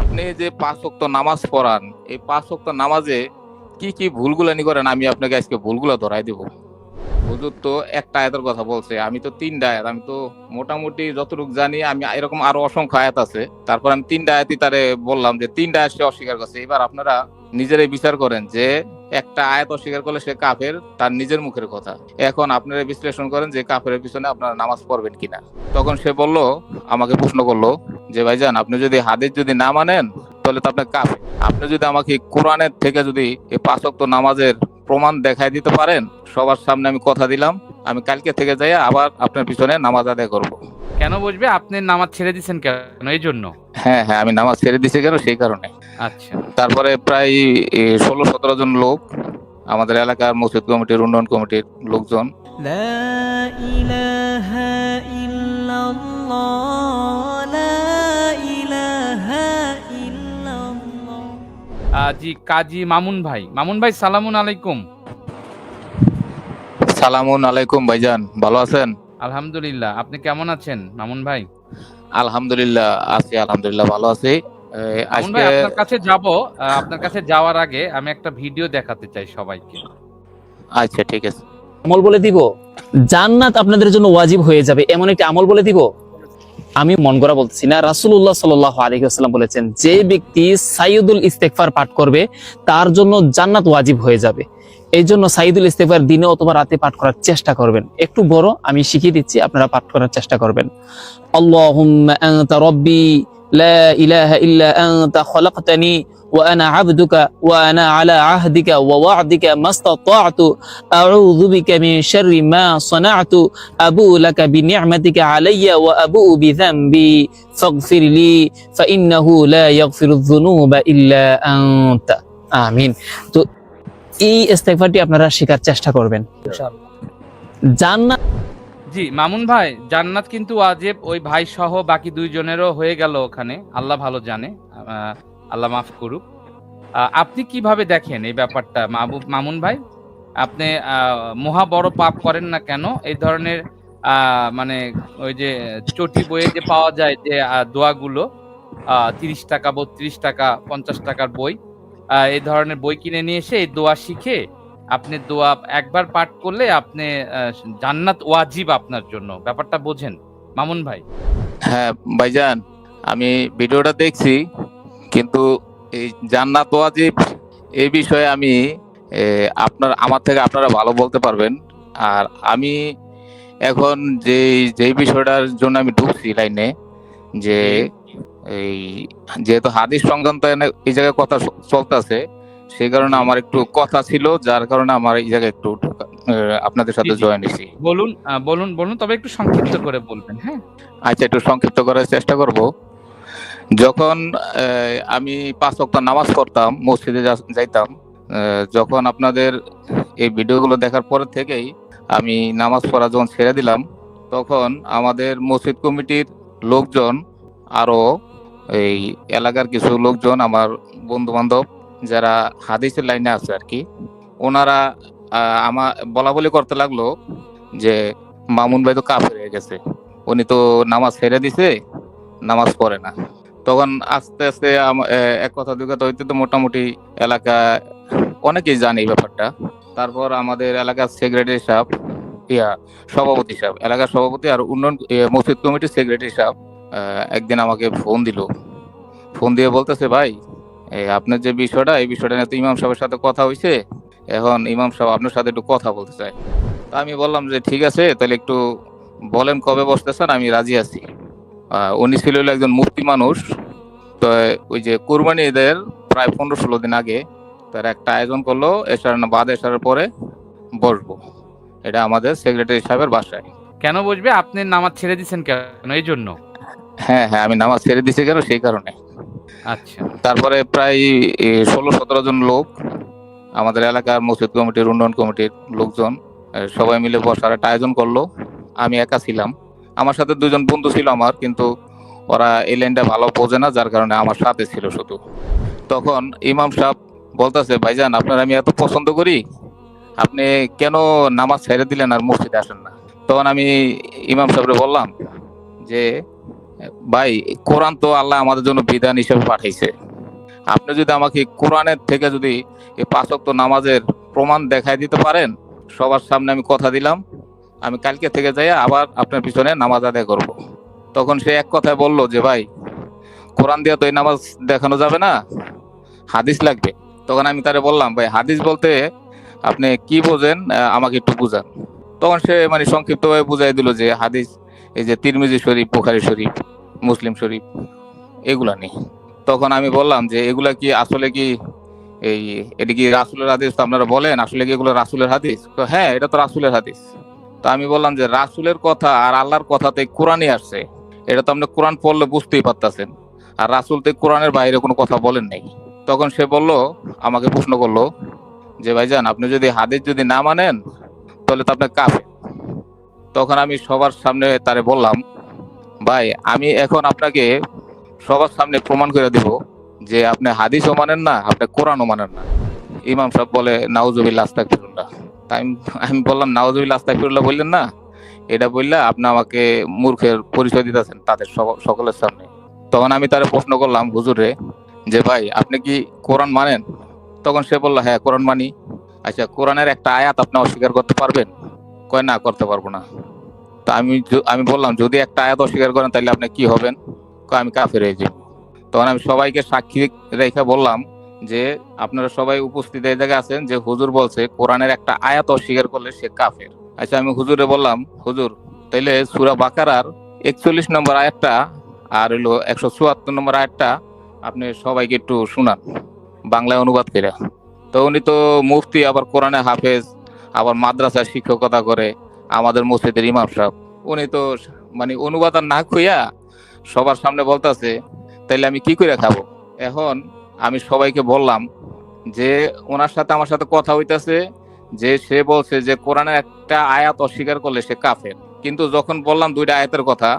আপনি যে পাঁচ ওয়াক্ত নামাজ পড়ান, এই পাঁচ ওয়াক্ত নামাজে কি কি ভুলগুলানি করেন? আমি আপনাকে আজকে ভুলগুলো ধরাই দেব। হুজুর তো একটা আয়াতের কথা বলছে, আমি তো তিনটা আয়াত, আমি তো মোটামুটি যতটুকু জানি, আমি এরকম আরও অসংখ্য আয়াত আছে। তারপর আমি তিনটা আয়াতই তারে বললাম যে তিনটা আয়াত অস্বীকার করছে। এবার আপনারা নিজেরাই বিচার করেন যে একটা আয়াত অস্বীকার করলে সে কাফের, তার নিজের মুখের কথা। এখন আপনারা বিশ্লেষণ করেন যে কাফের পিছনে আপনারা নামাজ পড়বেন কিনা। তখন সে বলল, আমাকে প্রশ্ন করল যে, ভাইজান, আপনি যদি হাদিস যদি না মানেন, তাহলে তো আপনার কাফের। আপনি যদি আমাকে কোরআনের থেকে যদি এই পাঁচ ওয়াক্ত নামাজের প্রমাণ দেখাই দিতে পারেন, সবার সামনে আমি কথা দিলাম, আমি কালকে থেকে যাই আবার আপনার পিছনে নামাজ আদায় করব। কেন বুঝবে আপনি নামাজ ছেড়ে দিছেন কেন? এই জন্য। হ্যাঁ হ্যাঁ আমি নামাজ ছেড়ে দিছি কেন? সেই কারণে। আচ্ছা। তারপরে প্রায় ষোলো সতেরো জন লোক আমাদের এলাকার মসজিদ কমিটির উন্নয়ন কমিটির লোকজন। জি কাজী মামুন ভাই। মামুন ভাই সালামুন আলাইকুম। সালামুন আলাইকুম ভাইজান ভালো আছেন? আলহামদুলিল্লাহ। আপনি কেমন আছেন মামুন ভাই? আলহামদুলিল্লাহ আছি আলহামদুলিল্লাহ ভালো আছি। আজকে আপনার কাছে যাব আপনার কাছে যাওয়ার আগে আমি একটা ভিডিও দেখাতে চাই সবাইকে। আচ্ছা ঠিক আছে। আমল বলে দিব জান্নাত আপনাদের জন্য ওয়াজিব হয়ে যাবে এমন একটি আমল বলে দিব। আমি মন করা বলতেছি না রাসুল্লাহ সাল্লাহ আলহিহাস্লাম বলেছেন যে ব্যক্তি সাইয়দুল ইস্তেকফার পাঠ করবে তার জন্য জান্নাত ওয়াজিব হয়ে যাবে। এই জন্য সাইদুল ইস্তেকফার দিনে অথবা রাতে পাঠ করার চেষ্টা করবেন একটু বড় আমি শিখিয়ে দিচ্ছি আপনারা পাঠ করার চেষ্টা করবেন আল্লাহুম্মা আনতা রব্বি লা ইলাহা ইল্লা আনতা খলাকতানি وأنا عبدك وأنا على عهدك ووعدك ما استطعت أعوذ بك من شر ما صنعت أبو لك بنعمتك علي وأبوء بذنبي فاغفر لي فإنه لا يغفر الذنوب إلا أنت آمين তো এই ইস্তেগফারটি আপনারা শেখার চেষ্টা করবেন। জান্নাত জি মামুন ভাই জান্নাত কিন্তু ওয়াজিব ওই ভাই সহ বাকি দুইজনেরও হয়ে গেল ওখানে। আল্লাহ ভালো জানে আল্লাহ মাফ করুক। আপনি কীভাবে দেখেন এই ব্যাপারটা মাহবুব মামুন ভাই? আপনি আহ, মহা বড় পাপ করেন না কেন? এই ধরনের আহ, মানে ওই যে চটি বইয়ে যে পাওয়া যায় যে আহ, দোয়াগুলো তিরিশ টাকা বত্রিশ টাকা পঞ্চাশ টাকার বই এই ধরনের বই কিনে নিয়ে এসে এই দোয়া শিখে আপনি দোয়া একবার পাঠ করলে আপনি জান্নাত ওয়াজিব আপনার জন্য। ব্যাপারটা বোঝেন। মামুন ভাই। হ্যাঁ ভাইজান আমি ভিডিওটা দেখছি কিন্তু এই জান্নাত ওয়াজিব এই বিষয়ে আমি আপনার আমার থেকে আপনারা ভালো বলতে পারবেন। আর আমি এখন যে যেই বিষয়টার জন্য আমি ঢুকছি লাইনে যে এই যেহেতু হাদিস সংক্রান্ত এই জায়গায় কথা চলতেছে সেই কারণে আমার একটু কথা ছিল যার কারণে আমার এই জায়গায় একটু আপনাদের সাথে। জয়েন হয়েছি বলুন বলুন বলুন তবে একটু সংক্ষিপ্ত করে বলবেন হ্যাঁ? আচ্ছা একটু সংক্ষিপ্ত করার চেষ্টা করব। যখন আমি পাঁচ ওয়াক্ত নামাজ পড়তাম মসজিদে যাইতাম যখন আপনাদের এই ভিডিওগুলো দেখার পর থেকেই আমি নামাজ পড়া যখন ছেড়ে দিলাম তখন আমাদের মসজিদ কমিটির লোকজন আরও এই এলাকার কিছু লোকজন, আমার বন্ধু বান্ধব যারা হাদিসের লাইনে আছে আর কি, ওনারা আমার বলা বলি করতে লাগল যে, মামুন ভাই তো কাফের হয়ে গেছে। উনি তো নামাজ ছেড়ে দিছে, নামাজ পড়ে না। তখন আস্তে আস্তে এক কথা দুই কথা হইতে তো মোটামুটি এলাকা, অনেকেই জানে এই ব্যাপারটা। তারপর আমাদের এলাকার সেক্রেটারি সাহেব, ইয়া, সভাপতি সাহেব, এলাকার সভাপতি আর উন্নয়ন মসজিদ কমিটির সেক্রেটারি সাহেব একদিন আমাকে ফোন দিল। ফোন দিয়ে বলতেছে, ভাই আপনার যে বিষয়টা, এই বিষয়টা নিয়ে তো ইমাম সাহেবের সাথে কথা হয়েছে এখন ইমাম সাহেব আপনার সাথে একটু কথা বলতে চাই তা আমি বললাম যে, ঠিক আছে, তাহলে একটু বলেন কবে বসতেছেন? আমি রাজি আছি। উনি ছিল একজন মুক্তি মানুষ। তো ওই যে কোরবানি ঈদের প্রায় পনেরো ষোলো দিন আগে তার একটা আয়োজন করল এসার বাদ এসার পরে বসবো। এটা আমাদের সেক্রেটারি সাহেবের বাসায়। কেন বুঝবে আপনি নামাজ ছেড়ে দিচ্ছেন কেন? এই জন্য। হ্যাঁ হ্যাঁ আমি নামাজ ছেড়ে দিছি কেন? সেই কারণে। আচ্ছা। তারপরে প্রায় ষোলো সতেরো জন লোক আমাদের এলাকার মসজিদ কমিটির উন্নয়ন কমিটির লোকজন সবাই মিলে বসার একটা আয়োজন করল। আমি একা ছিলাম। আমার সাথে দুজন বন্ধু ছিল আমার কিন্তু ওরা এই লাইনটা ভালো বোঝে না যার কারণে আমার সাথে ছিল শুধু। তখন ইমাম সাহেব বলতেছে ভাইজান আপনার আমি এত পছন্দ করি আপনি কেন নামাজ ছেড়ে দিলেন আর মসজিদে আসেন না? তখন আমি ইমাম সাহেবরে বললাম যে ভাই, কোরআন তো আল্লাহ আমাদের জন্য বিধান হিসেবে পাঠাইছে আপনি যদি আমাকে কোরআনের থেকে যদি এই পাঁচ ওয়াক্ত নামাজের প্রমাণ দেখাই দিতে পারেন, সবার সামনে আমি কথা দিলাম। আমি কালকে থেকে যাই আবার আপনার পিছনে নামাজ আদায় করব। তখন সে এক কথায় বলল যে, ভাই, কোরআন দিয়ে তো এই নামাজ দেখানো যাবে না, হাদিস লাগবে। তখন আমি তারে বললাম, ভাই, হাদিস বলতে আপনি কি বোঝেন আমাকে একটু বুঝান। তখন সে মানে সংক্ষিপ্তভাবে বুঝাই দিল যে, হাদিস, এই যে তিরমিজি শরীফ, বুখারি শরীফ মুসলিম শরীফ, এগুলা নেই। তখন আমি বললাম যে, এগুলা কি আসলে কি এই, এটা কি রাসুলের হাদিস? তো আপনারা বলেন, আসলে কি এগুলো রাসুলের হাদিস? তো হ্যাঁ এটা তো রাসুলের হাদিস। তো আমি বললাম যে, রাসুলের কথা আর আল্লাহর কথাতে কোরআনই আসছে। এটা তো আপনি কোরআন পড়লে বুঝতেই পারতেছেন। আর রাসুল তো কোরআনের বাইরে কোনো কথা বলেন নাই। তখন সে বলল, আমাকে প্রশ্ন করল যে, ভাইজান, আপনি যদি হাদিস যদি না মানেন, তাহলে তো আপনি কাফে তখন আমি সবার সামনে তারে বললাম ভাই, আমি এখন আপনাকে সবার সামনে প্রমাণ করে দিব যে আপনি হাদিসও মানেন না, আপনি কোরআনও মানেন না। ইমাম সাহেব বলে, নাউজুবিল্লাহ, আস্তাগফিরুল্লাহ। তাই আমি- বললাম, নাউজুবিল্লাহ, আস্তাগফিরুল্লাহ বললেন না? এটা বললে আপনি আমাকে মূর্খের পরিচয় দিতেছেন তাদের সকলের সামনে। তখন আমি তারে প্রশ্ন করলাম, হুজুরে, যে ভাই, আপনি কি কোরআন মানেন? তখন সে বলল হ্যাঁ কোরআন মানি। আচ্ছা কোরআনের একটা আয়াত আপনি অস্বীকার করতে পারবেন? কয়, না, করতে পারব না। তা আমি আমি বললাম, যদি একটা আয়াত অস্বীকার করেন, তাহলে আপনি কি হবেন? আমি কাফের হয়ে যাব তখন আমি সবাইকে সাক্ষী রেখে বললাম যে, আপনারা সবাই উপস্থিত এই জায়গায় আছেন যে হুজুর বলছে, কোরআনের একটা আয়াত অস্বীকার করলে সে কাফের। আচ্ছা আমি হুজুরে বললাম, হুজুর, তাইলে সুরা বাকারার একচল্লিশ নম্বর আয়াতটা আর হইল একশো চুয়াত্তর নম্বর আয়াতটা আপনি সবাইকে একটু শুনান, বাংলায় অনুবাদ করে। তো উনি তো মুফতি, আবার কোরআনে হাফেজ, আবার মাদ্রাসায় শিক্ষকতা করে। আমাদের মসজিদের ইমাম সাহেব, উনি তো মানে অনুবাদ না খুইয়া সবার সামনে বলতাছে, তাইলে আমি কি করে খাব? এখন আমি সবাইকে বললাম যে, ওনার সাথে আমার সাথে কথা হইতাছে, যে সে বলছে যে, কোরআনের একটা আয়াত অস্বীকার করলে সে কাফের। কিন্তু যখন বললাম দুইটা আয়াতের কথা,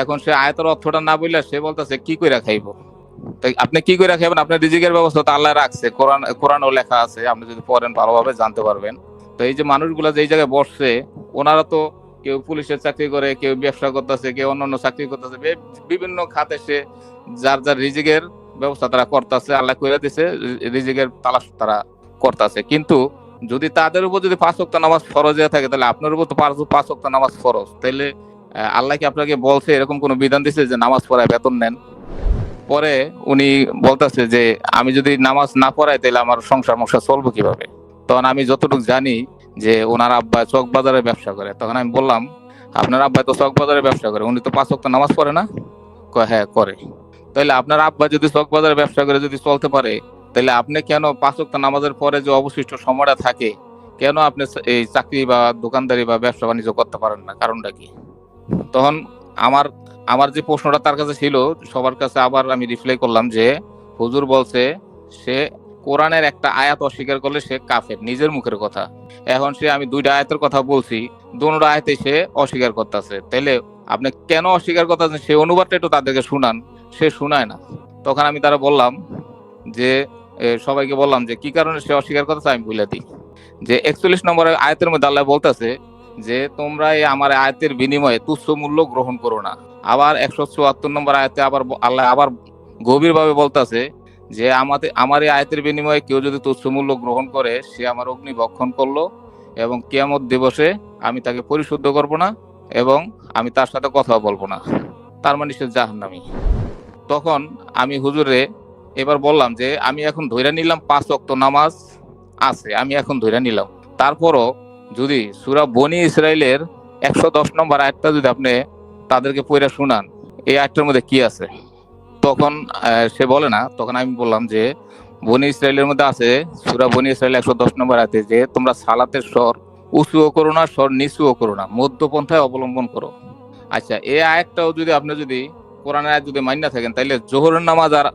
এখন সে আয়াতের অর্থটা না বললে সে বলতেছে, কি করে খাইবো? তাই আপনি কি করে খাবেন আপনার রিজিকের ব্যবস্থা তো আল্লাহ রাখছে। কোরআন, কোরআনও লেখা আছে, আপনি যদি পড়েন ভালোভাবে জানতে পারবেন। তো এই যে মানুষগুলো যে জায়গায় বসছে, ওনারা তো কেউ পুলিশের চাকরি করে, কেউ ব্যবসা করতেছে, কেউ অন্যান্য চাকরি করতেছে বিভিন্ন খাতে সে যার যার রিজিকের ব্যবস্থা তারা করতেছে, আল্লাহ করে দিছে রিজিকের তালাশ তারা করতেছে। কিন্তু যদি তাদের উপর যদি পাঁচ ওয়াক্ত নামাজ ফরজ হয়ে থাকে, তাহলে আপনার উপর তো পাঁচ ওয়াক্ত নামাজ ফরজ। তাহলে আল্লাহ কি আপনাকে বলছে, এরকম কোনো বিধান দিছে যে নামাজ পড়ায় বেতন নেন? পরে উনি বলতেছে যে, আমি যদি নামাজ না পড়াই তাহলে আমার সংসার মশা চলবো কীভাবে? তখন আমি যতটুকু জানি যে ওনার আব্বা চক বাজারে ব্যবসা করে। তখন আমি বললাম, আপনার আব্বা তো চক বাজারে ব্যবসা করে, উনি তো পাঁচ ওয়াক্ত নামাজ পড়ে না? হ্যাঁ করে। তাহলে আপনার আব্বা যদি চক বাজারে ব্যবসা করে যদি চলতে পারে তাহলে আপনি কেন পাঁচ ওয়াক্ত নামাজের পরে যে অবশিষ্ট সময়টা থাকে, কেন আপনি এই চাকরি বা দোকানদারি বা ব্যবসা বাণিজ্য করতে পারেন না? কারণটা কি? তখন আমার আমার যে প্রশ্নটা তার কাছে ছিল, সবার কাছে আবার আমি রিপ্লাই করলাম যে, হুজুর বলছে, সে কোরআনের একটা আয়াত অস্বীকার করলে সে কাফের, নিজের মুখের কথা। এখন সে আমি দুইটা আয়াতের কথা বলছি দুটো আয়াতে সে অস্বীকার করতেছে। তাইলে আপনি কেন অস্বীকার করতেছেন? সে অনুবাদটা একটু তাদেরকে শুনান। সে শুনায় না। তখন আমি তারা বললাম যে সবাইকে বললাম যে, কি কারণে সে অস্বীকার করতেছে? আমি বলে দিই। যে, একচল্লিশ নম্বরের আয়াতের মধ্যে আল্লাহ বলতেছে যে, তোমরা এই আমার আয়াতের বিনিময়ে তুচ্ছ মূল্য গ্রহণ করো না। আবার একশো চুয়াত্তর নম্বর আয়াতে আবার আল্লাহ আবার গভীরভাবে বলতেছে যে আমাদের, আমার এই আয়াতের বিনিময়ে কেউ যদি তুচ্ছ মূল্য গ্রহণ করে, সে আমার অগ্নি ভক্ষণ করল এবং কিয়ামত দিবসে আমি তাকে পরিশুদ্ধ করব না এবং আমি তার সাথে কথা বলব না। তার মানে সে জাহান্নামী। তখন আমি হুজুরে এবার বললাম যে, আমি এখন ধইরা নিলাম পাঁচ অক্ত নামাজ আছে, আমি এখন ধইরা নিলাম। তারপরও যদি সুরা বনি ইসরায়েলের একশো দশ নম্বর আয়াতটা যদি আপনি তাদেরকে পড়ে শুনান, এই আয়াতটার মধ্যে কি আছে? তখন সে বলে না, তখন আমি বললাম যে, বনি ইসরায়েলের মধ্যে আছে, সুরা বনি ইসরায়েল একশো দশ নম্বর আছে যে, তোমরা সালাতের স্বর উঁচুও করো না, স্বর নিচুও করো না, মধ্যপন্থায় অবলম্বন করো। আচ্ছা এই আয়াতটাও যদি আপনি যদি কোরআন আয়াত যদি মান্য থাকেন তাহলে জোহরের নামাজ আর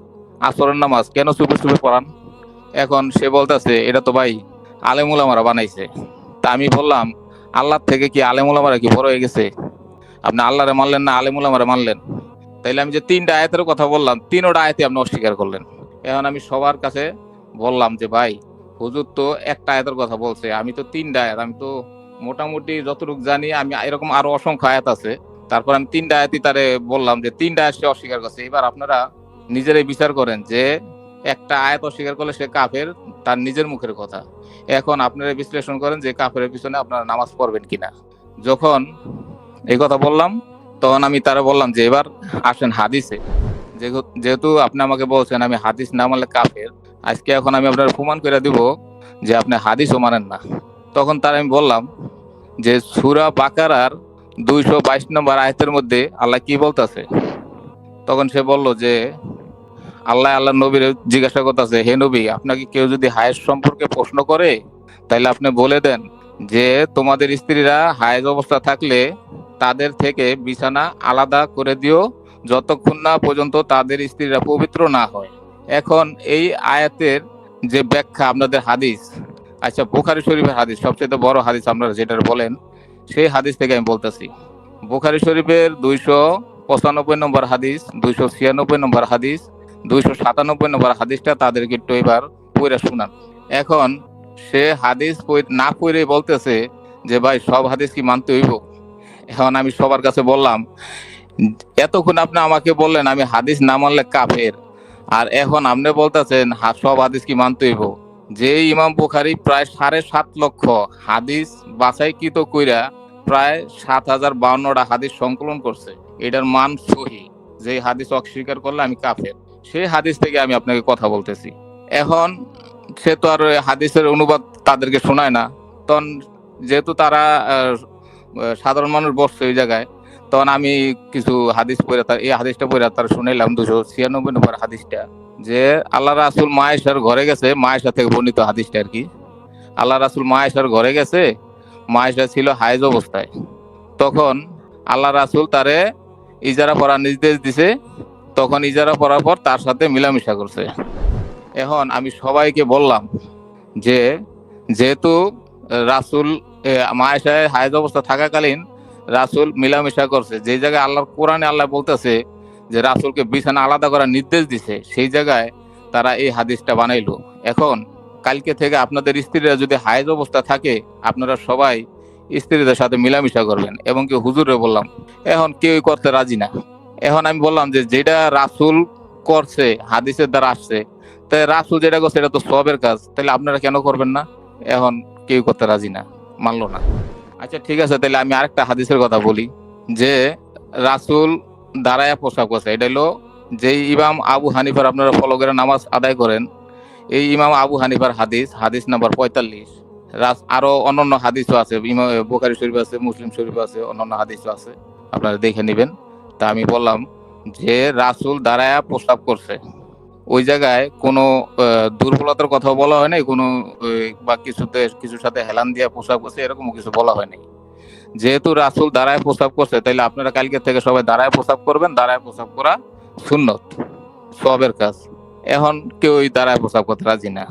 আসরের নামাজ কেন চুপে চুপে পড়ান? এখন সে বলতেছে, এটা তো ভাই আলেমুলামারা বানাইছে। তা আমি বললাম আল্লাহ থেকে কি আলেমুলামারা কি বড় হয়ে গেছে? আপনি আল্লাহরে মানলেন না আলেমুলামারে মানলেন? তাইলে আমি যে তিনটা আয়াতের কথা বললাম, তিনোটা আয়াতে আপনি অস্বীকার করলেন। এখন আমি সবার কাছে বললাম যে, ভাই, হুজুর তো একটা আয়াতের কথা বলছে, আমি তো তিনটা আয়াত, আমি তো মোটামুটি যতটুকু জানি, আমি এরকম আরও অসংখ্য আয়াত আছে। তারপর আমি তিনটা আয়াতই তারে বললাম যে, তিনটা আয়াত সে অস্বীকার করছে। এবার আপনারা নিজেরাই বিচার করেন যে, একটা আয়াত অস্বীকার করলে সে কাফের, তার নিজের মুখের কথা। এখন আপনারা বিশ্লেষণ করেন যে কাফের পিছনে আপনারা নামাজ পড়বেন কিনা। যখন এই কথা বললাম তখন আমি তারা বললাম যে, এবার আসেন হাদিসে। যেহেতু- আপনি আমাকে বলছেন আমি হাদিস না মানলে কাফের, আজকে এখন আমি আপনার প্রমাণ করে দিব যে আপনি হাদিসও মানেন না। তখন তার আমি বললাম যে, সুরা বাকারার দুইশো বাইশ নম্বর আয়তের মধ্যে আল্লাহ কি বলতেছে? তখন সে বলল যে, আল্লাহ আল্লাহ নবীর জিজ্ঞাসা করতেছে, হে নবী, আপনাকে কেউ যদি হায়েস সম্পর্কে প্রশ্ন করে তাহলে আপনি বলে দেন যে, তোমাদের স্ত্রীরা হায়েজ অবস্থা থাকলে তাদের থেকে বিছানা আলাদা করে দিও যতক্ষণ না পর্যন্ত তাদের স্ত্রীরা পবিত্র না হয়। এখন এই আয়াতের যে ব্যাখ্যা আপনাদের হাদিস আচ্ছা বুখারি শরীফের হাদিস, সবচেয়ে বড় হাদিস আপনারা যেটা বলেন, সেই হাদিস থেকে আমি বলতেছি। বুখারি শরীফের দুইশো পঁচানব্বই নম্বর হাদিস, দুইশো ছিয়ানব্বই নম্বর হাদিস, দুইশো সাতানব্বই নম্বর হাদিসটা তাদেরকে একটু এবার পড়ে শোনান। এখন সে হাদিস না পড়ে বলতেছে যে, ভাই, সব হাদিস কি মানতে হইব? এখন আমি সবার কাছে বললাম, এতক্ষণ আপনি আমাকে বললেন আমি হাদিস না মানলে কাফের। আর এখন আপনি বলতেছেন সব হাদিস কি মানতে হইব? যে ইমাম বুখারি প্রায় সাড়ে সাত লক্ষ হাদিস বাছাইকৃত কইরা প্রায় সাত হাজার বাউন্নটা হাদিস সংকলন করছে। এটার মান সহি। যে হাদিস অস্বীকার করলে আমি কাফের। সেই হাদিস থেকে আমি আপনাকে কথা বলতেছি। এখন সে তো আর হাদিসের অনুবাদ তাদেরকে শোনায় না। তখন যেহেতু তারা সাধারণ মানুষ বসছে ওই জায়গায়। তখন আমি কিছু হাদিস পড়ে তার এই হাদিসটা পড়ে তার শুনেলাম দুশো ছিয়ানব্বই নম্বর হাদিসটা, যে আল্লাহ রাসুল মায়েশার ঘরে গেছে, মায়েশা থেকে বর্ণিত হাদিসটা আর কি। আল্লাহ রাসুল মায়েশার ঘরে গেছে, মায়েশা ছিল হাইজ অবস্থায়। তখন আল্লাহ রাসুল তারে ইজারা পড়ার নির্দেশ দিছে, তখন ইজারা পড়ার পর তার সাথে মিলামিশা করছে। এখন আমি সবাইকে বললাম যে, যেহেতু রাসুল মায়েশায় হাইজ অবস্থা থাকাকালীন রাসুল মিলামিশা করছে। যে জায়গায় আল্লাহর কোরআনে আল্লাহ বলতেছে যে রাসুলকে বিছানা আলাদা করার নির্দেশ দিছে, সেই জায়গায় তারা এই হাদিসটা বানাইলো। এখন কালকে থেকে আপনাদের স্ত্রীরা যদি হাইজ অবস্থা থাকে, আপনারা সবাই স্ত্রীদের সাথে মিলামিশা করবেন। এবং কি হুজুরে বললাম, এখন কেউই করতে রাজি না। এখন আমি বললাম যে যেটা রাসুল করছে, হাদিসের দ্বারা আসছে, তাই রাসুল যেটা করছে, এটা তো সবের কাজ। তাহলে আপনারা কেন করবেন না? এখন কেউ করতে রাজি না। মানলো না। আচ্ছা ঠিক আছে, তাহলে আমি আরেকটা হাদিসের কথা বলি। যে রাসুল দাঁড়ায় পোশাক করছে, এটা হলো যে ইমাম আবু হানিফার আপনারা ফলো করে নামাজ আদায় করেন, এই ইমাম আবু হানিফার হাদিস হাদিস নাম্বার পঁয়তাল্লিশ। রাস, আরও অন্যান্য হাদিসও আছে, ইমাম, বোখারি শরীফ আছে, মুসলিম শরীফ আছে, অন্যান্য হাদিসও আছে, আপনারা দেখে নেবেন। তা আমি বললাম যে রাসুল দাঁড়ায় প্রস্তাব করছে ওই জায়গায় কোনো দুর্বলতার কথা বলা হয় নাই, কোনো বা কিছুতে, কিছুর সাথে হেলান দিয়ে প্রস্তাব করছে এরকম কিছু বলা হয় নাই। যেহেতু রাসুল দাঁড়ায় প্রস্তাব করছে, তাইলে আপনারা কালকে থেকে সবাই দাঁড়ায় প্রস্তাব করবেন, দাঁড়ায় প্রস্তাব করা সুন্নত, সবের কাজ। এখন কেউই দাঁড়ায় প্রস্তাব করতে রাজি না।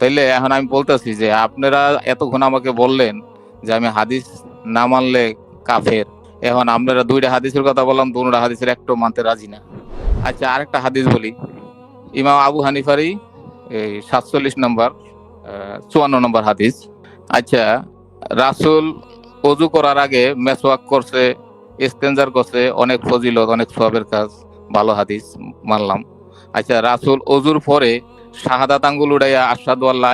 তাইলে এখন আমি বলতেছি যে, আপনারা এতক্ষণ আমাকে বললেন যে আমি হাদিস না মানলে কাফের, এখন আপনারা দুইটা হাদিসের কথা বললাম, দুটা হাদিসের একটু মানতে রাজি না। আচ্ছা আরেকটা হাদিস বলি। ইমাম আবু হানিফারি এই সাতচল্লিশ নম্বর চুয়ান্ন নম্বর হাদিস। আচ্ছা রাসুল অজু করার আগে মেসওয়াক করছে ইস্তেঞ্জার করছে, অনেক ফজিলত, অনেক সবের কাজ, ভালো হাদিস, মানলাম। আচ্ছা রাসুল অজুর পরে শাহাদাত আঙ্গুল উড়াইয়া আসাদু আল্লাহ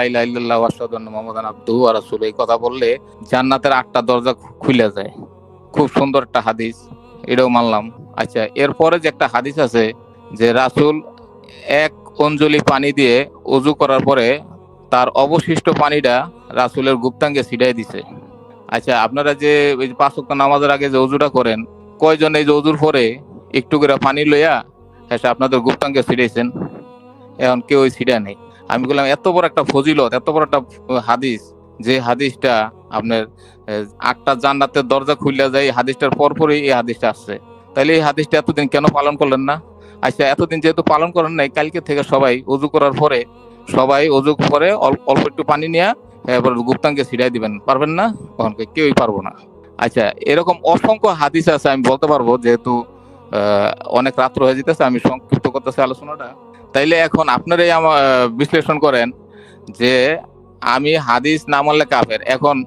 আশহাদু আন্না মুহাম্মাদান আবদুহু ওয়া রাসূলুহু, এই কথা বললে জান্নাতের আটটা দরজা খুলে যায়। খুব সুন্দর একটা হাদিস, এটাও মানলাম। আচ্ছা এরপরে যে একটা হাদিস আছে যে রাসুল এক অঞ্জলি পানি দিয়ে অজু করার পরে তার অবশিষ্ট পানিটা রাসুলের গুপ্তাঙ্গে ছিটাই দিছে। আচ্ছা আপনারা যে ওই নামাজের আগে যে অজুটা করেন, কয়জন এই যে অজুর পরে একটু করে পানি লইয়া হ্যাঁ আপনাদের গুপ্তাঙ্গে ছিটাইছেন? এখন কেউ ওই ছিটা নেই। আমি বললাম, এত বড় একটা ফজিলত, এত বড় একটা হাদিস, যে হাদিসটা আপনার আটটা জান্নাতের দরজা খুলে যায় হাদিসটার পরপরই এই হাদিসটা আসছে। তাহলে এই হাদিসটা এতদিন কেন পালন করলেন না? আচ্ছা এতদিন যেহেতু পালন করেন নাই, কালকে থেকে সবাই অজু করার পরে সবাই অজু করে অল- অল্প একটু পানি নিয়ে এবার গুপ্তাঙ্গে ছিটাই দিবেন। পারবেন না? তখন কেউই পারব না। আচ্ছা এরকম অসংখ্য হাদিস আছে, আমি বলতে পারব, যেহেতু অনেক রাত্র হয়ে যেতেছে, আমি সংক্ষিপ্ত করতেছি আলোচনাটা। তাইলে এখন আপনারাই আমার বিশ্লেষণ করেন যে আমি হাদিস না মানলে কাফের। এখন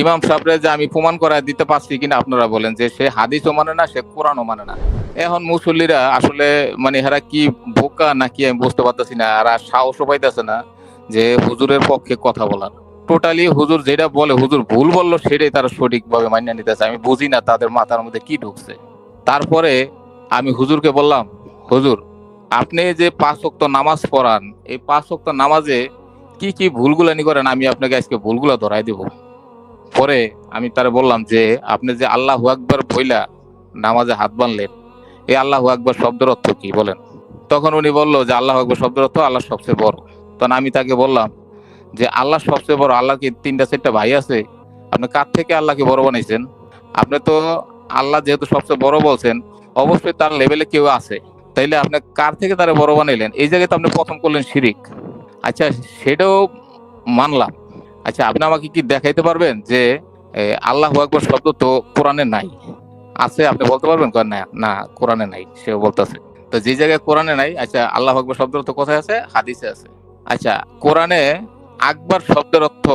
ইমাম সাহেবরে যে আমি প্রমাণ করায় দিতে পারছি কিনা আপনারা বলেন যে সে হাদিসও মানে না, সে কোরআনও মানে না। এখন মুসল্লিরা আসলে মানে এরা কি বোকা নাকি আমি বুঝতে পারতেছি না, আর সাহসও পাইতেছে না যে হুজুরের পক্ষে কথা বলার। টোটালি হুজুর যেটা বলে, হুজুর ভুল বলল সেটাই তারা সঠিকভাবে মান্য নিতেছে। আমি বুঝি না তাদের মাথার মধ্যে কি ঢুকছে। তারপরে আমি হুজুরকে বললাম, হুজুর, আপনি যে পাঁচ ওয়াক্ত নামাজ পড়ান, এই পাঁচ ওয়াক্ত নামাজে কি কি ভুলগুলানি করেন? আমি আপনাকে আজকে ভুলগুলা ধরাই দেব। পরে আমি তারে বললাম যে, আপনি যে আল্লাহ আকবার বইলা নামাজে হাত বানলেন এই আল্লাহ আকবার শব্দের অর্থ কি? বলেন। তখন উনি বলল যে, আল্লাহ আকবার শব্দের অর্থ আল্লাহ সবচেয়ে বড়। তখন আমি তাকে বললাম যে, আল্লাহ সবচেয়ে বড় আল্লাহ কি তিনটা চারটা ভাই আছে? আপনি কার থেকে আল্লাহকে বড় বানাইছেন? আপনি তো আল্লাহ যেহেতু সবচেয়ে বড় বলছেন, অবশ্যই তার লেভেলে কেউ আছে। তাইলে আপনি কার থেকে তারা বড় বানাইলেন? এই জায়গায় তো আপনি প্রথম করলেন শিরিক। আচ্ছা সেটাও মানলাম। আচ্ছা আপনি আমাকে কি দেখাইতে পারবেন যে আল্লাহ আকবর শব্দ তো কোরআনে নাই? আছে, আপনি বলতে পারবেন? না না, কোরআনে নাই, সেও বলতেছে। তো যে জায়গায় কোরআনে নাই আচ্ছা আল্লাহ আকবর শব্দের অর্থ কোথায় আছে? হাদিসে আছে। আচ্ছা কোরআনে আকবর শব্দের অর্থ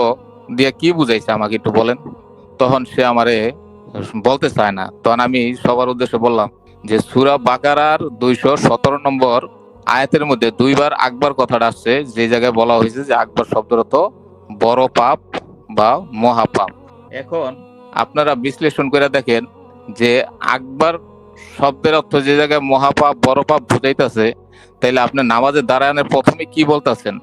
দিয়ে কি বুঝাইছে আমাকে একটু বলেন? তখন সে আমারে বলতে চায় না। তখন আমি সবার উদ্দেশ্যে বললাম যে, সুরা বাকারার দুইশো সতেরো নম্বর আয়াতের মধ্যে দুইবার আকবর কথাটা আসছে। যে জায়গায় বলা হয়েছে যে, আকবর শব্দের অর্থ বড় পাপ বা মহাপাপ এখন আপনারা বিশ্লেষণ করে দেখেন যে আকবর শব্দের অর্থ যে জায়গায় মহাপাপ বড় পাপ বুঝাইতেছে তাইলে আপনি নামাজে দাঁড়ানোর প্রথমে কি বলতেছেন?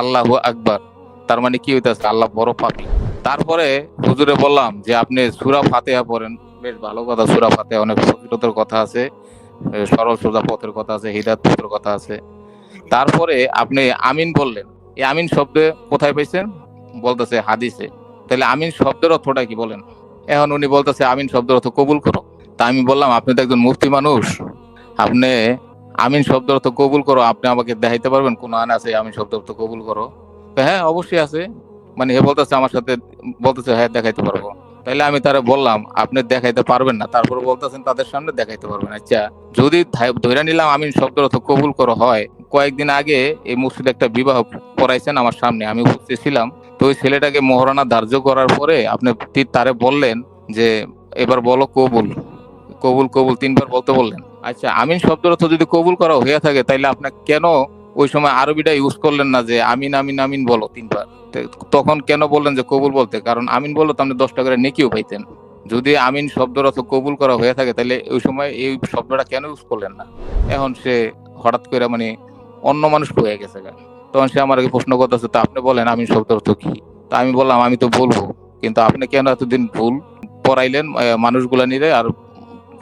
আল্লাহ আকবর। তার মানে কি হইতাছে? আল্লাহ বড় পাপি। তারপরে হুজুরে বললাম যে আপনি সুরা ফাতেহা পড়েন। বেশ ভালো কথা সুরা ফাতেহা অনেক ফজিলতের কথা আছে সরল সোজা পথের কথা আছে হৃদায়ত পথের কথা আছে। তারপরে আপনি আমিন বললেন। এই আমিন শব্দে কোথায় পাইছেন? বলতেছে হাদিসে। তাহলে আমিন শব্দের অর্থটা কি বলেন? এখন উনি বলতেছে, আমিন শব্দের অর্থ কবুল করো। তা আমি বললাম, আপনি তো একজন মুফতি মানুষ। আপনি আমিন শব্দ অর্থ কবুল করো, আপনি আমাকে দেখাইতে পারবেন কোন আন আছে আমিন শব্দ অর্থ কবুল করো? হ্যাঁ অবশ্যই আছে। মানে হে বলতেছে আমার সাথে, বলতেছে হ্যাঁ দেখাইতে পারব। তাইলে আমি তারা বললাম, আপনি দেখাইতে পারবেন না। তারপর বলতেছেন, তাদের সামনে দেখাইতে পারবেন। আচ্ছা যদি ধা- ধইরা নিলাম আমিন শব্দ অর্থ কবুল করো হয়, কয়েকদিন আগে এই মসজিদে একটা বিবাহ পড়াইছেন আমার সামনে, আমি উপস্থিত ছিলাম। তো ওই ছেলেটাকে মহারণা ধার্য করার পরে আপনি তারে বললেন যে, এবার বলো কবুল। কবুল কবুল, তিনবার বলতে বললেন। আচ্ছা আমিন শব্দের অর্থ যদি কবুল করা হয়ে থাকে, তাইলে আপনার কেন ওই সময় আরবিটা ইউজ করলেন না যে, আমিন আমিন আমিন বলো তিনবার? তখন কেন বললেন যে, কবুল বলতে? কারণ আমিন বলল তো আপনি দশটা করে নেকিও পাইতেন। যদি আমিন শব্দের অর্থ কবুল করা হয়ে থাকে তাহলে ওই সময় এই শব্দটা কেন ইউজ করলেন না? এখন সে হঠাৎ করে মানে অন্য মানুষ হয়ে গেছে। তখন সে আমার প্রশ্ন করতেছে, তা আপনি বলেন, আমি শব্দ অর্থ কি? তা আমি বললাম, আমি তো বলব কিন্তু আপনি কেন এতদিন ভুল পড়াইলেন মানুষগুলা নিলে আর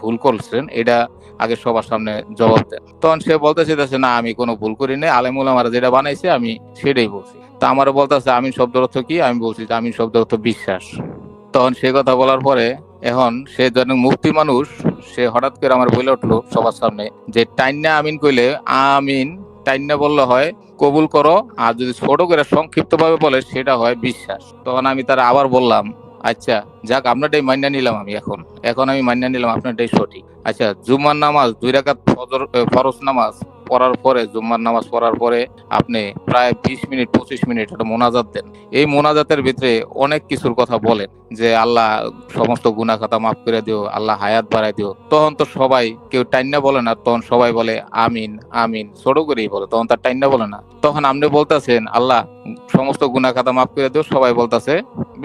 ভুল করছেন? এটা আগে সবার সামনে জবাব দেন। তখন সে বলতে চাইতেছে, না, আমি কোনো ভুল করি নাই। আলেমুল আমার যেটা বানাইছে, আমি সেটাই বলছি। তা আমার বলতেছে আমিন শব্দ অর্থ কি? আমি বলছি যে আমিন শব্দ অর্থ বিশ্বাস। তখন সে কথা বলার পরে, এখন সে যেন মুক্তি মানুষ, সে হঠাৎ করে আমার বলে উঠল সবার সামনে যে, টাইন্না আমিন কইলে, আমিন টাইন্না বললে হয়, কবুল করো। আর যদি ছোট করে সংক্ষিপ্ত ভাবে বলে, সেটা হয় বিশ্বাস। তখন আমি তারা আবার বললাম আচ্ছা যাক, আপনারটাই মান্য নিলাম আমি এখন। এখন আমি মান্য নিলাম, আপনারটাই সঠিক। আচ্ছা জুম্মার নামাজ, দুই রাকাত ফজর ফরজ নামাজ পড়ার পরে, জুম্মার নামাজ পড়ার পরে আপনি প্রায় বিশ মিনিট, পঁচিশ মিনিট একটা মোনাজাত দেন। এই মোনাজাতের ভিতরে অনেক কিছুর কথা বলেন, যে আল্লাহ সমস্ত গুনাহ খাতা মাফ করে দিও, আল্লাহ হায়াত বাড়াই দিও। তখন তো সবাই, কেউ টাইন্না বলে না, তখন সবাই বলে, আমিন আমিন। ছোট করেই বলে, তখন তার টাইন্না বলে না। তখন আপনি বলতেছেন, আল্লাহ, সমস্ত গুনাহ খাতা মাফ করে দিও। সবাই বলতেছে,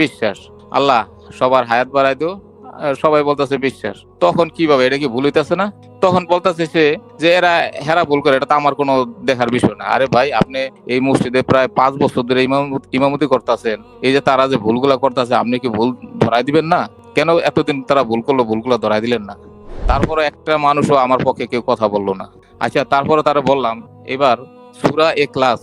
বিশ্বাস। আল্লাহ সবার হায়াত বাড়াই আহ, সবাই বলতেছে বিশ্বাস। তখন কীভাবে? এটা কি ভুল হইতেছে না? তখন বলতেছে সে যে এরা হেরা ভুল করে এটা তো আমার কোনো দেখার বিষয় না। আরে ভাই আপনি এই মসজিদে প্রায় পাঁচ বছর ধরে ইমাম- ইমামতি করতেছেন। এই যে তারা যে ভুলগুলা করতেছে আপনি কি ভুল ধরাই দিবেন না? কেন এতদিন তারা ভুল করল ভুলগুলা ধরাই দিলেন না? তারপরে একটা মানুষও আমার পক্ষে কেউ কথা বলল না। আচ্ছা তারপরে তারা বললাম এবার সুরা এ ক্লাস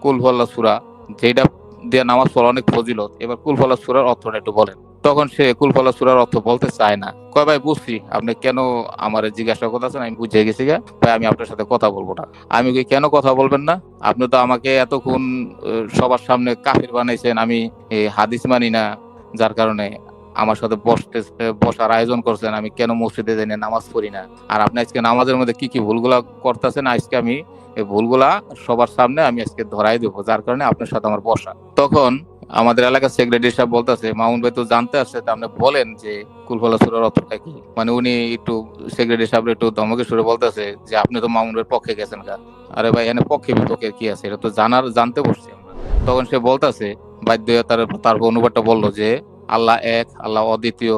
কুলফল্লা সুরা যেটা দিয়ে নামাজ পড়া অনেক ফজিলত। এবার কুলফলা সুরার অর্থটা একটু বলেন। তখন সে কুলফলা সুরার অর্থ বলতে চায় না। কয়, ভাই, বুঝছি। আপনি কেন আমার জিজ্ঞাসা করতেছেন? আমি বুঝে গেছি গা। ভাই, আমি আপনার সাথে কথা বলব না। আমি কি কেন কথা বলবেন না? আপনি তো আমাকে এতক্ষণ সবার সামনে কাফির বানাইছেন। আমি হাদিস মানি না। যার কারণে আমার সাথে বসতে, বসার আয়োজন করছেন আমি কেন মসজিদে যাই না, নামাজ পড়ি না? আর আপনি আজকে নামাজের মধ্যে কি কি ভুলগুলা করতেছেন? আজকে আমি এই ভুলগুলা সবার সামনে আমি আজকে ধরাই দেবো, যার কারণে আপনার সাথে আমার বসা। তখন আমাদের এলাকার সেক্রেটারি সাহেব বলতেছে, মামুন ভাই তো জানতে আসছে আপনি বলেন যে কুলফলা সুরার অর্থটা কি? মানে উনি একটু সেক্রেটারি সাহেব একটু ধমকে সুরে বলতেছে যে, আপনি তো মামুন ভাইয়ের পক্ষে গেছেন গা। আরে ভাই এনে পক্ষে বিপক্ষে কি আছে? এটা তো জানার, জানতে বসছি তখন সে বলতেছে, বাধ্য তার তার অনুবাদটা বলল যে আল্লাহ এক আল্লাহ অদ্বিতীয়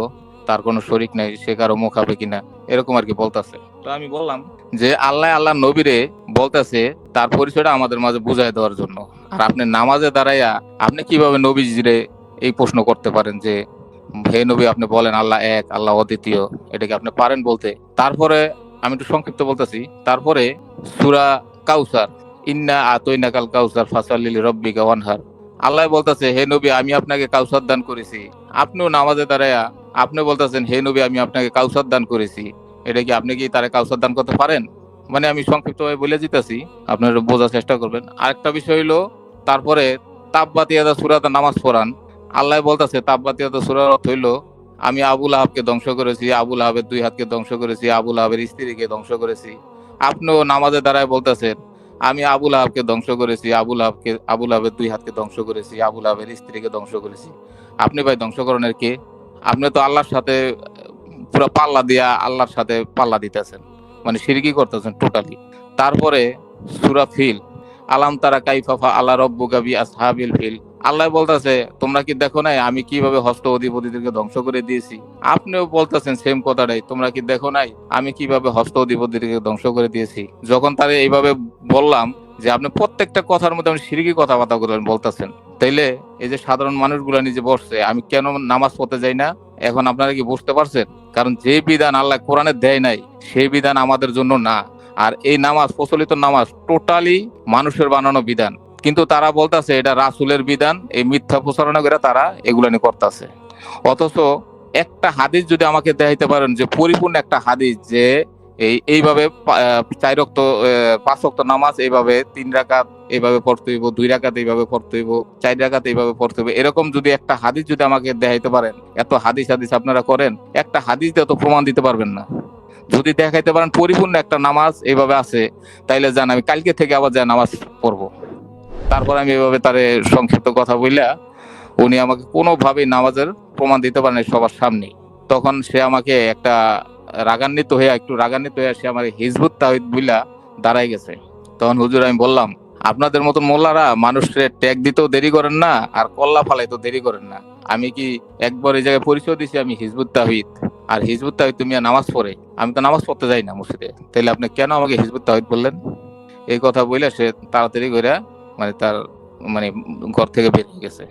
তার কোনো শরিক নেই সে কারও মুখ হবে কিনা এরকম আর কি বলতেছে। তো আমি বললাম যে আল্লাহ আল্লাহ নবীরে বলতেছে তার পরিচয়টা আমাদের মাঝে বুঝাই দেওয়ার জন্য। আর আপনি নামাজে দাঁড়াইয়া আপনি কীভাবে নবীজিরে এই প্রশ্ন করতে পারেন যে হে নবী আপনি বলেন আল্লাহ এক আল্লাহ অদ্বিতীয় এটাকে আপনি পারেন বলতে? তারপরে আমি একটু সংক্ষিপ্ত বলতেছি। তারপরে সুরা কাউসার ইন্না আতইনা কাল কাউসার ফাসালিল রব্বিকা ওয়ানহার। আল্লাহ বলতেছে, হে নবী, আমি আপনাকে কাউসার দান করেছি। আপনিও নামাজে দাঁড়াইয়া আপনি বলতেছেন, হে নবী, আমি আপনাকে কাউসার দান করেছি। এটা কি আপনি কি তারে কাউসার দান করতে পারেন? মানে আমি সংক্ষিপ্তভাবে বলে দিতেছি, আপনারা বোঝার চেষ্টা করবেন। আরেকটা বিষয় হইল, তারপরে তাপবাতিয়াদা সুরাতে নামাজ পড়ান। আল্লাহ বলতেছে তাপবাতিয়াদা সুরার অর্থ হইল, আমি আবুল আহাবকে ধ্বংস করেছি আবুল আহাবের দুই হাতকে ধ্বংস করেছি আবুল আহাবের স্ত্রীকে ধ্বংস করেছি। আপনিও নামাজে দাঁড়ায় বলতেছেন আমি আবুল আহাবকে ধ্বংস করেছি আবুল আহাবকে আবুল আহাবের দুই হাতকে ধ্বংস করেছি আবুল আহাবের স্ত্রীকে ধ্বংস করেছি। আপনি ভাই ধ্বংসকরণের কে? আপনি তো আল্লাহর সাথে, পুরো পাল্লা দিয়া আল্লাহর সাথে পাল্লা দিতেছেন। মানে সিরকি করতেছেন টোটালি তারপরে সুরা ফিল, আলাম তারা কাইফাফা আল্লাহ রব্বু গাবি আসহাবিল ফিল। আল্লাহ বলতেছে, তোমরা কি দেখো নাই আমি কীভাবে হস্ত অধিপতিদেরকে ধ্বংস করে দিয়েছি? আপনিও বলতেছেন সেম কথাটাই, তোমরা কি দেখো নাই আমি কীভাবে হস্ত অধিপতিদেরকে ধ্বংস করে দিয়েছি? যখন তারে এইভাবে বললাম যে, আপনি প্রত্যেকটা কথার মধ্যে আপনি সিরিকি কথাবার্তা বলেন, বলতেছেন। তাইলে এই যে সাধারণ মানুষগুলা নিজে বসছে, আমি কেন নামাজ পড়তে যাই না? এখন আপনারা কি বুঝতে পারছেন? কারণ যে বিধান আল্লাহ কোরআনে দেয় নাই, সেই বিধান আমাদের জন্য না। আর এই নামাজ, প্রচলিত নামাজ টোটালি মানুষের বানানো বিধান। কিন্তু তারা বলতেছে এটা রাসুলের বিধান এই মিথ্যা প্রচারণা করে তারা এগুলো নিয়ে করতেছে। অথচ একটা হাদিস যদি আমাকে দেখাইতে পারেন যে পরিপূর্ণ একটা হাদিস যে এই এইভাবে পা- আহ, রক্ত পাঁচ রক্ত নামাজ এইভাবে তিন রাকাত এইভাবে পড়তে হইব দুই রাকাত এইভাবে পড়তে হইব চার রাকাত এইভাবে পড়তে হইব এরকম যদি একটা হাদিস যদি আমাকে দেখাইতে পারেন এত হাদিস হাদিস আপনারা করেন একটা হাদিস দিয়ে তো প্রমাণ দিতে পারবেন না। যদি দেখাইতে পারেন পরিপূর্ণ একটা নামাজ এইভাবে আছে তাইলে জান আমি কালকে থেকে আবার যা নামাজ পড়ব। তারপর আমি এভাবে তারে সংক্ষিপ্ত কথা বললা উনি আমাকে কোনোভাবেই নামাজের প্রমাণ দিতে পারেন সবার সামনে। তখন সে আমাকে একটা রাগান্বিত হয়ে একটু রাগান্বিত হয়ে সে আমার হিজবুত তাহিদ বুইলা দাঁড়াই গেছে। তখন হুজুর আমি বললাম, আপনাদের মতন মোল্লারা মানুষের ট্যাগ দিতেও দেরি করেন না আর কল্লা ফালাইতেও দেরি করেন না। আমি কি একবার এই জায়গায় পরিচয় দিছি আমি হিজবুত তাহিদ আর হিজবুত তাহিদ তুমি নামাজ পড়ে, আমি তো নামাজ পড়তে যাই না মসজিদে। তাহলে আপনি কেন আমাকে হিজবুত তাহিদ বললেন? এই কথা বলে সে তাড়াতাড়ি করে মানে তার মানে ঘর থেকে বেরিয়ে গেছে।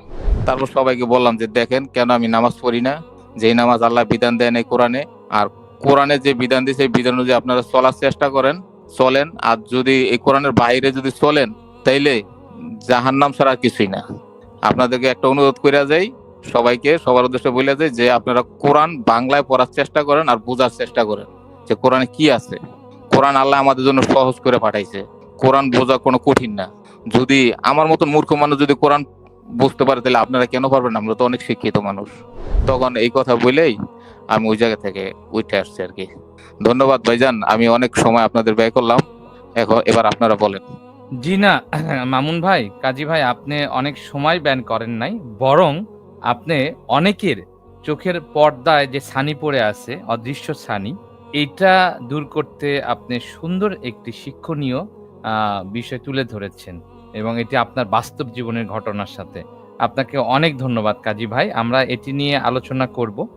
তারপর সবাইকে বললাম যে, দেখেন কেন আমি নামাজ পড়ি না? যেই নামাজ আল্লাহ বিধান দেয় এই কোরআনে। আর কোরআনে যে বিধান দিয়েছে, এই বিধান অনুযায়ী আপনারা চলার চেষ্টা করেন, চলেন। আর যদি এই কোরআনের বাইরে যদি চলেন, তাইলে জাহান্নাম ছাড়া আর কিছুই না। আপনাদেরকে একটা অনুরোধ করে যাই, সবাইকে সবার উদ্দেশ্যে বলে যাই যে, আপনারা কোরআন বাংলায় পড়ার চেষ্টা করেন আর বোঝার চেষ্টা করেন যে, কোরআনে কি আছে। কোরআন আল্লাহ আমাদের জন্য সহজ করে পাঠাইছে। কোরআন বোঝা কোনো কঠিন না। যদি আমার মতো মূর্খ মানুষ যদি কোরআন বুঝতে পারে, তাহলে আপনারা কেন পারবেন? আমরা তো অনেক শিক্ষিত মানুষ। তখন এই কথা বলেই আমি ওই জায়গা থেকে উঠে আসছি আর কি। ধন্যবাদ ভাইজান, আমি অনেক সময় আপনাদের ব্যয় করলাম। এখন এবার আপনারা বলেন। জি না, মামুন ভাই, কাজী ভাই, আপনি অনেক সময় ব্যান করেন নাই, বরং আপনি অনেকের চোখের পর্দায় যে ছানি পড়ে আছে, অদৃশ্য ছানি এটা দূর করতে আপনি সুন্দর একটি শিক্ষণীয় বিষয় তুলে ধরেছেন। এবং এটি আপনার বাস্তব জীবনের ঘটনার সাথে। আপনাকে অনেক ধন্যবাদ কাজী ভাই। আমরা এটি নিয়ে আলোচনা করব।